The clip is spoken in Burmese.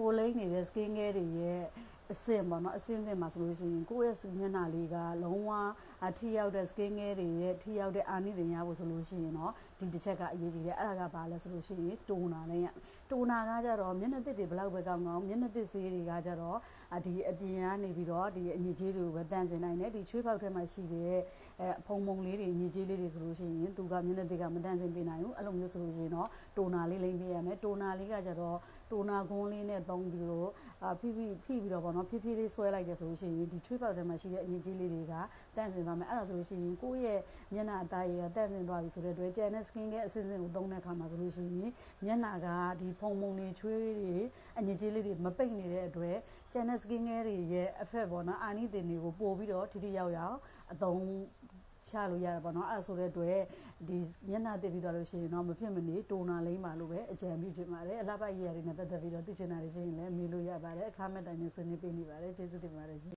ကိုလိမ့်နေတဲ့ skin care တွေရဲ့ အဆင့်ပေါ့နော်အဆင့်ဆင့်မှာဆိုလို့ရှိရင်ကိုယ့်ရဲ့မျက်နှာလေးကလုံးဝအထိရောက်တဲ့ skin care တွေရဲ့ထိရောက်တဲ့အာနိသင်ရဖို့ဆိုလို့ရှိရင်တော့ဒီတစ်ချက်ကအရေးကြီးတယ်အဲ့ဒါကဘာလဲဆိုလို့ရှိရင်တိုနာနဲ့ရတိုနာကကြတော့မျက်နှာသစ်တွေဘယ်လောက်ပဲကောင်းကောင်းမျက်နှာသစ်ဆေးတွေကကြတော့ဒီအပြင်ကနေပြီးတော့ဒီအညစ်အကြေးတွေကိုပဲတန့်စင်နိုင်တယ်ဒီချွေးပေါက်ထဲမှာရှိတဲ့အဲအဖုံဖုံလေးတွေအညစ်အကြေးလေးတွေဆိုလို့ရှိရင်သူကမျက်နှာသစ်ကမတန့်စင်ပေးနိုင်ဘူးအဲ့လိုမျိုးဆိုလို့ရှိရင်တော့တိုနာလေးလိမ့်ပေးရမယ်တိုနာလေးကကြတော့တိုနာခွန်းလေးနဲ့သုံးပြီးတော့ဖိဖိဖိပြီးတော့ဗောနော်ဖြည်းဖြည်းလေးဆွဲလိုက်တယ်ဆိုလို့ရှိရင်ဒီချွေးပေါက်ထဲမှာရှိတဲ့အညစ်အကြေးလေးတွေကတန့်စင်သွားမယ်အဲ့ဒါဆိုလို့ရှိရင်ကိုယ့်ရဲ့မျက်နှာအသားရည်ကတန့်စင်သွားပြီဆိုတဲ့အတွက်ကျန်တဲ့ skin care အဆင့်ဆင့်ကိုသုံးတဲ့အခါမှာဆိုလို့ရှိရင်မျက်နှာကဒီဖုံဖုံတွေချွေးတွေအညစ်အကြေးလေးတွေမပိတ်နေတဲ့အတွက်ကျန်တဲ့ skin care တွေရဲ့ effect ပေါ့နော်အာနိသင်တွေကိုပို့ပြီးတော့ထိထိရောက်ရောက်အသုံး ချလို့ရတယ်ပေါ့နော်အဲ့ဆိုတဲ့အတွက်ဒီမျက်နှာတက်ပြီးသွားလို့ရှိရင်တော့မဖြစ်မနေတိုနာလိမ့်ပါလို့ပဲအကြံပြုချင်ပါတယ်အလှပကြီးရည်တွေနဲ့ပတ်သက်ပြီးတော့သိချင်တာတွေရှိရင်လည်းမေးလို့ရပါတယ်အခါမဲ့တိုင်းနဲ့ဆွေးနွေးပေးနေပါတယ်ကျေးဇူးတင်ပါတယ်ရှင်